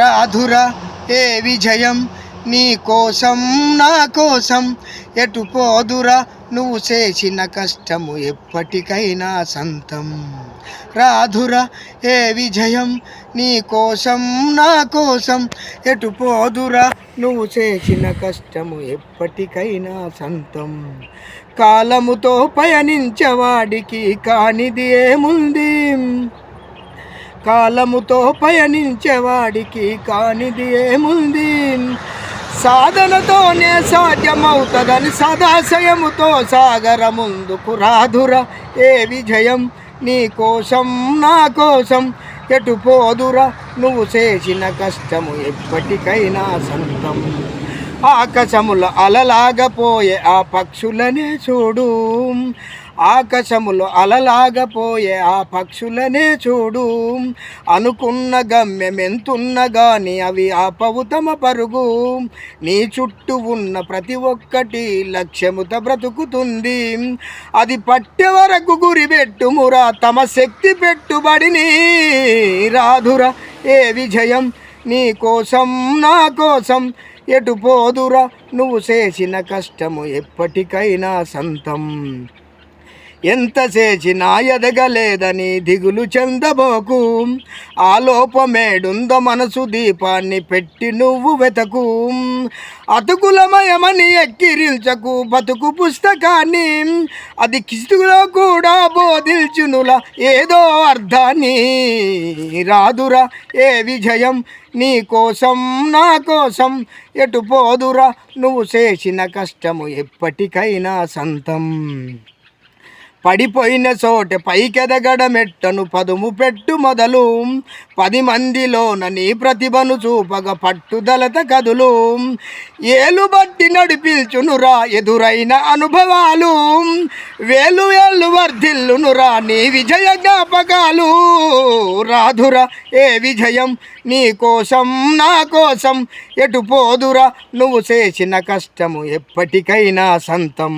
రాధురా ఏ విజయం నీ కోసం నా కోసం. ఎటు పోదురా నువ్వు చేసిన కష్టము ఎప్పటికైనా సంతం. రాధురా ఏ విజయం నీ కోసం నా కోసం. ఎటు పోదురా నువ్వు చేసిన కష్టము ఎప్పటికైనా సంతం. కాలముతో పయనించవాడికి కానిది ఏముంది? కాలముతో పయనించేవాడికి కానిది ఏముంది? సాధనతోనే సాధ్యమవుతుందని సదాశయముతో సాగర ముందుకు రాధుర ఏ విజయం? నీ కోసం నా కోసం ఎటు పోదురా? నువ్వు చేసిన కష్టము ఎప్పటికైనా సంతం. ఆకాశముల అలలాగపోయే ఆ పక్షులనే చూడు. ఆకాశములో అలలాగపోయే ఆ పక్షులనే చూడు. అనుకున్న గమ్యమెంతున్న గాని అవి ఆపవు తమ పరుగు. నీ చుట్టూ ఉన్న ప్రతి ఒక్కటి లక్ష్యముత బ్రతుకుతుంది. అది పట్టే వరకు గురి పెట్టుమురా తమ శక్తి పెట్టుబడిని. రాధురా ఏ విజయం? నీ కోసం నా కోసం ఎటు పోదురా? నువ్వు చేసిన కష్టము ఎప్పటికైనా సంతం. ఎంత చేసినా ఎదగలేదని దిగులు చెందబోకు. ఆ లోపమేడుందో మనసు దీపాన్ని పెట్టి నువ్వు వెతకు. అతుకులమయమని ఎక్కిరించకు బతుకు పుస్తకాన్ని. అది కిస్తులో కూడా బోధించునుల ఏదో అర్థాన్ని రాదురా ఏ విజయం? నీ కోసం నా కోసం ఎటు పోదురా? నువ్వు చేసిన కష్టము ఎప్పటికైనా సంతం. పడిపోయిన చోట పైకెదగడ మెట్టను పదుము పెట్టు మొదలు. పది మందిలోన నీ ప్రతిభను చూపగ పట్టుదలత కదులు. ఏలు బట్టి నడిపించునురా ఎదురైన అనుభవాలు. వేలు వేలు వర్ధిల్లునురా నీ విజయ జ్ఞాపకాలు. రాధురా ఏ విజయం? నీ కోసం నా కోసం ఎటు పోదురా? నువ్వు చేసిన కష్టము ఎప్పటికైనా సంతం.